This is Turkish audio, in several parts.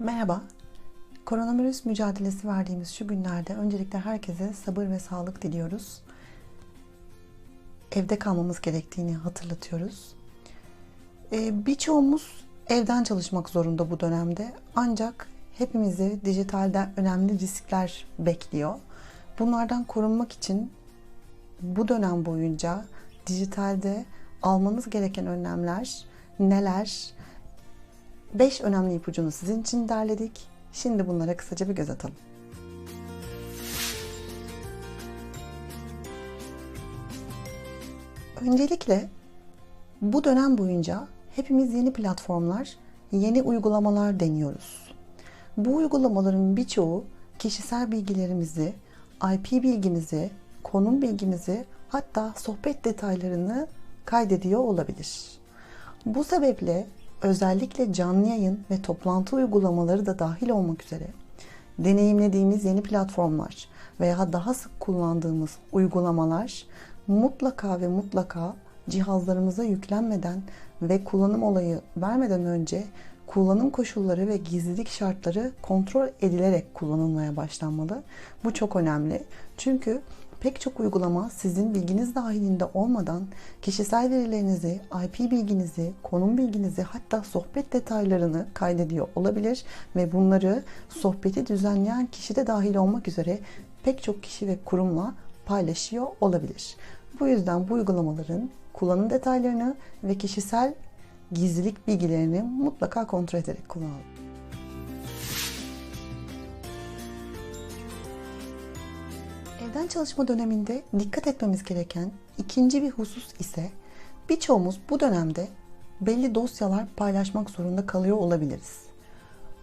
Merhaba. Koronavirüs mücadelesi verdiğimiz şu günlerde öncelikle herkese sabır ve sağlık diliyoruz. Evde kalmamız gerektiğini hatırlatıyoruz. Ee, birçoğumuz evden çalışmak zorunda bu dönemde. Ancak hepimizi dijitalde önemli riskler bekliyor. Bunlardan korunmak için bu dönem boyunca dijitalde almanız gereken önlemler neler? 5 önemli ipucunu sizin için derledik. Şimdi bunlara kısaca bir göz atalım. Öncelikle bu dönem boyunca hepimiz yeni platformlar, yeni uygulamalar deniyoruz. Bu uygulamaların birçoğu kişisel bilgilerimizi, IP bilgimizi, konum bilgimizi hatta sohbet detaylarını kaydediyor olabilir. Bu sebeple özellikle canlı yayın ve toplantı uygulamaları da dahil olmak üzere deneyimlediğimiz yeni platformlar veya daha sık kullandığımız uygulamalar mutlaka ve mutlaka cihazlarımıza yüklenmeden ve kullanım olayı vermeden önce kullanım koşulları ve gizlilik şartları kontrol edilerek kullanılmaya başlanmalı. Bu çok önemli. Çünkü pek çok uygulama sizin bilginiz dahilinde olmadan kişisel verilerinizi, IP bilginizi, konum bilginizi hatta sohbet detaylarını kaydediyor olabilir ve bunları sohbeti düzenleyen kişi de dahil olmak üzere pek çok kişi ve kurumla paylaşıyor olabilir. Bu yüzden bu uygulamaların kullanım detaylarını ve kişisel gizlilik bilgilerini mutlaka kontrol ederek kullanalım. Evden çalışma döneminde dikkat etmemiz gereken ikinci bir husus ise birçoğumuz bu dönemde belli dosyalar paylaşmak zorunda kalıyor olabiliriz.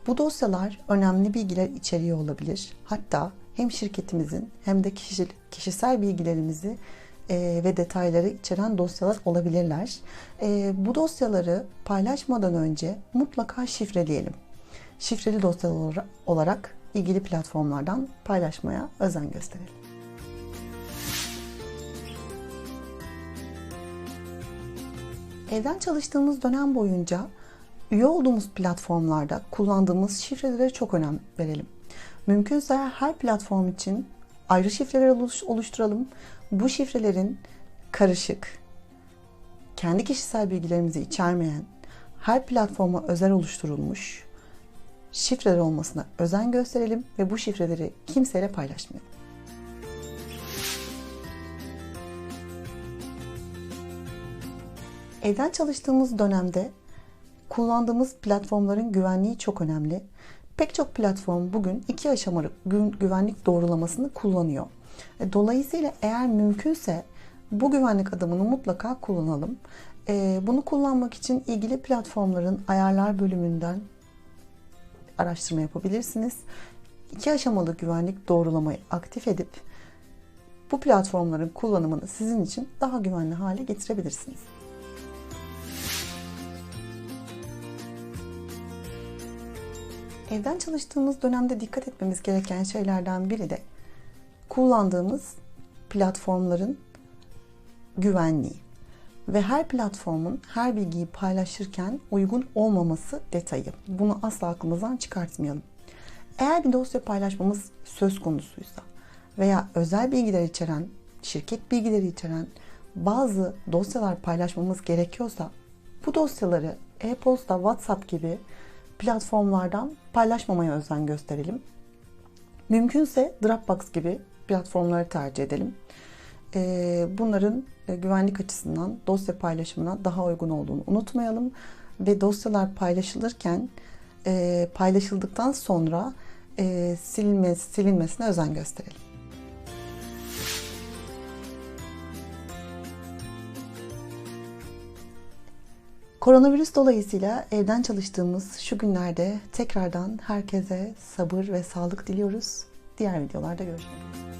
Bu dosyalar önemli bilgiler içeriyor olabilir. Hatta hem şirketimizin hem de kişi, kişisel bilgilerimizi e, ve detayları içeren dosyalar olabilirler. E, bu dosyaları paylaşmadan önce mutlaka şifreleyelim. Şifreli dosyalar olarak ilgili platformlardan paylaşmaya özen gösterelim. Evden çalıştığımız dönem boyunca üye olduğumuz platformlarda kullandığımız şifrelere çok önem verelim. Mümkünse her platform için ayrı şifreler oluşturalım. Bu şifrelerin karışık, kendi kişisel bilgilerimizi içermeyen, her platforma özel oluşturulmuş şifreler olmasına özen gösterelim ve bu şifreleri kimseyle paylaşmayalım. Evden çalıştığımız dönemde kullandığımız platformların güvenliği çok önemli. Pek çok platform bugün iki aşamalı güvenlik doğrulamasını kullanıyor. E, dolayısıyla eğer mümkünse bu güvenlik adımını mutlaka kullanalım. E, bunu kullanmak için ilgili platformların ayarlar bölümünden araştırma yapabilirsiniz. İki aşamalı güvenlik doğrulamayı aktif edip bu platformların kullanımını sizin için daha güvenli hale getirebilirsiniz. Evden çalıştığımız dönemde dikkat etmemiz gereken şeylerden biri de kullandığımız platformların güvenliği ve her platformun her bilgiyi paylaşırken uygun olmaması detayı. Bunu asla aklımızdan çıkartmayalım. Eğer bir dosya paylaşmamız söz konusuysa veya özel bilgiler içeren, şirket bilgileri içeren bazı dosyalar paylaşmamız gerekiyorsa bu dosyaları e-posta, WhatsApp gibi platformlardan paylaşmamaya özen gösterelim. Mümkünse Dropbox gibi platformları tercih edelim. Ee, bunların e, güvenlik açısından dosya paylaşımına daha uygun olduğunu unutmayalım. Ve dosyalar paylaşılırken e, paylaşıldıktan sonra e, silinmesi, silinmesine özen gösterelim. Koronavirüs dolayısıyla evden çalıştığımız şu günlerde tekrardan herkese sabır ve sağlık diliyoruz. Diğer videolarda görüşmek üzere.